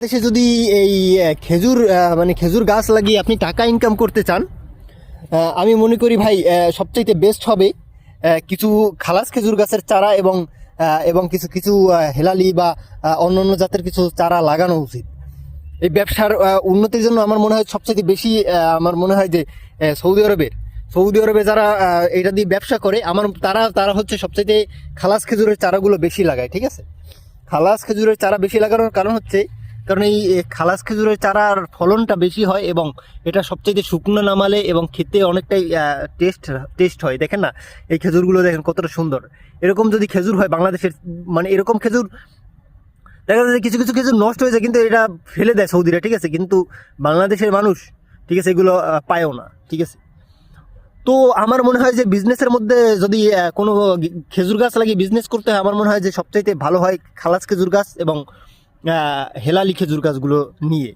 দেশে যদি এই খেজুর মানে খেজুর গাছ লাগিয়ে আপনি টাকা ইনকাম করতে চান আমি মনে করি ভাই সবচাইতে বেস্ট হবে কিছু খালাস খেজুর গাছের চারা এবং এবং কিছু কিছু হেলালি বা অন্য অন্য জাতের কিছু চারা লাগানো উচিত। এই ব্যবসার উন্নতির জন্য আমার মনে হয় সবচেয়ে বেশি আমার মনে হয় যে সৌদি আরবের, সৌদি আরবে যারা এটা দিয়ে ব্যবসা করে, আমার, তারা তারা হচ্ছে সবচেয়ে খালাস খেজুরের চারাগুলো বেশি লাগায়, ঠিক আছে? খালাস খেজুরের চারা বেশি লাগানোর কারণ হচ্ছে কারণ এই খালাস খেজুরের চারার ফলনটা বেশি হয় এবং এটা সবচেয়ে শুকনো নামালে এবং খেতে অনেকটাই টেস্ট টেস্ট হয়। দেখেন না? এই খেজুরগুলো দেখেন কতটা সুন্দর। এরকম যদি খেজুর হয় বাংলাদেশের মানে এরকম খেজুর, দেখা যাচ্ছে কিছু কিছু খেজুর নষ্ট হয়ে যায় কিন্তু এটা ফেলে দেয় সৌদিরা, ঠিক আছে? কিন্তু বাংলাদেশের মানুষ, ঠিক আছে, এগুলো পায়ও না, ঠিক আছে? তো আমার মনে হয় যে বিজনেসের মধ্যে যদি কোনো খেজুর গাছ লাগিয়ে বিজনেস করতে হয়, আমার মনে হয় যে সবচাইতে ভালো হয় খালাস খেজুর গাছ এবং হেলালি খেজুর গাছগুলো নিয়ে।